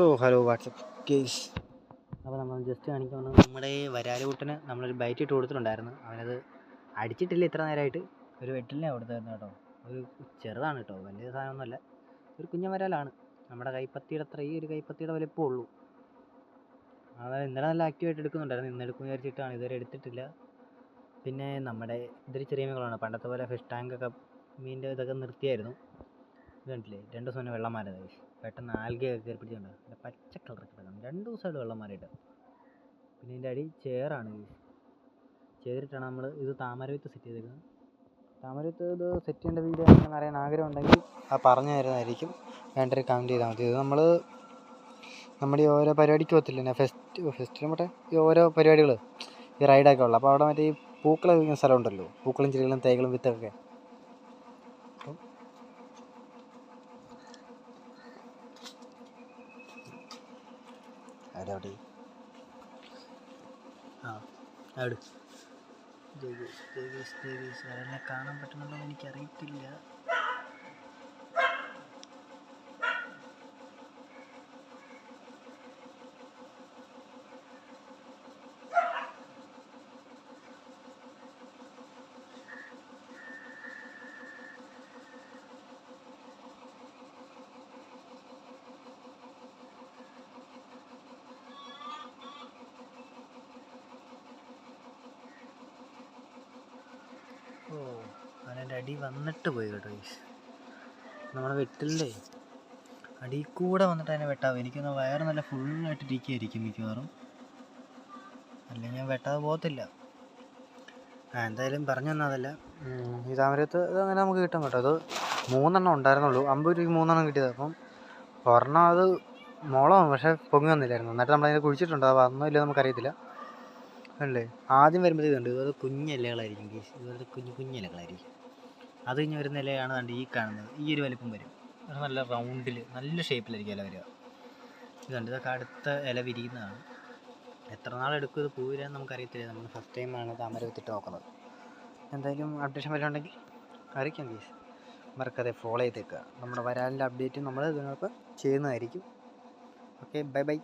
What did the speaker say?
So hello WhatsApp case അപ്പോൾ നമ്മൾ just കാണിക്കാൻ നമ്മുടെ വരാലുകൂട്ടന് നമ്മളൊരു ബൈറ്റ് ഇട്ട് കൊടുത്തിട്ടുണ്ടായിരുന്നു. അവനത് അടിച്ചിട്ടില്ല ഇത്ര നേരമായിട്ട് ഒരു വെട്ടിലിനെ കൊടുത്തായിരുന്നു കേട്ടോ. ഒരു ചെറുതാണ് കേട്ടോ. വലിയ സാധനമൊന്നുമല്ല. ഒരു കുഞ്ഞ വരാലാണ്. നമ്മുടെ കൈപ്പത്തിയുടെ അത്ര ഈ ഒരു കൈപ്പത്തിയുടെ വലിപ്പം ഉള്ളൂ. അതായത് ഇന്നലെ നല്ല ആക്റ്റീവായിട്ട് എടുക്കുന്നുണ്ടായിരുന്നു. ഇന്ന് എടുക്കും വിചാരിച്ചിട്ടാണ്. ഇതുവരെ എടുത്തിട്ടില്ല. പിന്നെ നമ്മുടെ ഇതൊരു ചെറിയ മീനുകളാണ് പണ്ടത്തെ പോലെ ഫിഷ് ടാങ്കൊക്കെ മീനിന്റെ ഇതൊക്കെ നിർത്തിയായിരുന്നു. കണ്ടില്ലേ? രണ്ട് ദിവസം മുന്നേ വെള്ളം മാറിയത് പെട്ടെന്ന് ആൽഗയൊക്കെ കയറി പിടിച്ചിട്ടുണ്ട് നല്ല പച്ച കളറൊക്കെ കിടക്കണം രണ്ട് ദിവസമായിട്ട് വെള്ളം മാറിയിട്ട് പിന്നെ ഇതിന്റെ അടി ചേറാണ് ചേറിട്ടാണ് നമ്മൾ ഇത് താമരവിത്ത് സെറ്റ് ചെയ്തേക്കുന്നത്. താമരവിത്ത് ഇത് സെറ്റ് ചെയ്യേണ്ട വീഡിയോ നിങ്ങൾക്ക് അറിയാൻ ആഗ്രഹം ഉണ്ടെങ്കിൽ ആ പറഞ്ഞു തരുന്നതായിരിക്കും. വേണ്ടൊരു കമന്റ് ചെയ്താൽ മതി. ഇത് നമ്മൾ നമ്മുടെ ഈ ഓരോ പരിപാടിക്ക് പോകത്തില്ലേ? ഫെസ്റ്റ് ഫെസ്റ്റിന് മറ്റേ ഈ ഓരോ പരിപാടികൾ ഈ റൈഡൊക്കെ ഉള്ളു. അപ്പോൾ അവിടെ മറ്റേ ഈ പൂക്കളൊക്കെ വിൽക്കുന്ന സ്ഥലമുണ്ടല്ലോ പൂക്കളും ചെടികളും തൈകളും വിത്തൊക്കെ. അവിടെ ആ അവിടെ കാണാൻ പറ്റുന്നുണ്ടോ എന്ന് എനിക്കറിയത്തില്ല അവനെന്റെ അടി വന്നിട്ട് പോയി കേട്ടോ ഈ നമ്മളെ വെട്ടില്ലേ? അടി കൂടെ വന്നിട്ട് അതിനെ വെട്ടാവും? എനിക്കൊന്ന് വയറ് നല്ല ഫുള്ളായിട്ട് ഇരിക്കുകയായിരിക്കും മിക്കവാറും. അല്ലെങ്കിൽ ഞാൻ വെട്ടാതെ പോകത്തില്ല. ആ എന്തായാലും പറഞ്ഞു തന്നതല്ല ഈ താമരത്ത് അങ്ങനെ നമുക്ക് കിട്ടും കേട്ടോ അത് മൂന്നെണ്ണം ഉണ്ടായിരുന്നുള്ളൂ. അമ്പത് രൂപയ്ക്ക് മൂന്നെണ്ണം കിട്ടിയത്. അപ്പം ഒരെണ്ണം അത് മുളവും പക്ഷേ പൊങ്ങി വന്നില്ലായിരുന്നു. എന്നിട്ട് നമ്മളതിനെ കുഴിച്ചിട്ടുണ്ട്. അത് വന്നോ ഇല്ലയോ നമുക്കറിയത്തില്ല. അല്ലേ? ആദ്യം വരുമ്പോഴത്തേക്കുണ്ട് ഇതുപോലെ കുഞ്ഞിലകളായിരിക്കും ഇതുപോലത്തെ കുഞ്ഞു കുഞ്ഞിലകളായിരിക്കും അത് കഴിഞ്ഞ് വരുന്ന ഇലയാണ് കണ്ട് ഈ കാണുന്നത്. ഈ ഒരു വലിപ്പം വരും. നല്ല റൗണ്ടിൽ നല്ല ഷേപ്പിലായിരിക്കും ഇല വരിക. ഇതുണ്ട് ഇതൊക്കെ അടുത്ത ഇല വിരിയുന്നതാണ്. എത്ര നാളെടുക്കും ഇത് പൂ വരാൻ നമുക്കറിയത്തില്ല. നമ്മൾ ഫസ്റ്റ് ടൈമാണ് താമര വിത്തിട്ട് നോക്കുന്നത്. എന്തായാലും അപ്ഡേഷൻ വല്ലതുണ്ടെങ്കിൽ അറിയിക്കാം ഗീസ് മറക്കാതെ ഫോളോ ചെയ്തേക്കുക. നമ്മുടെ വരാലിന്റെ അപ്ഡേറ്റ് നമ്മൾ ഇതിനൊപ്പം ചെയ്യുന്നതായിരിക്കും. Okay bye bye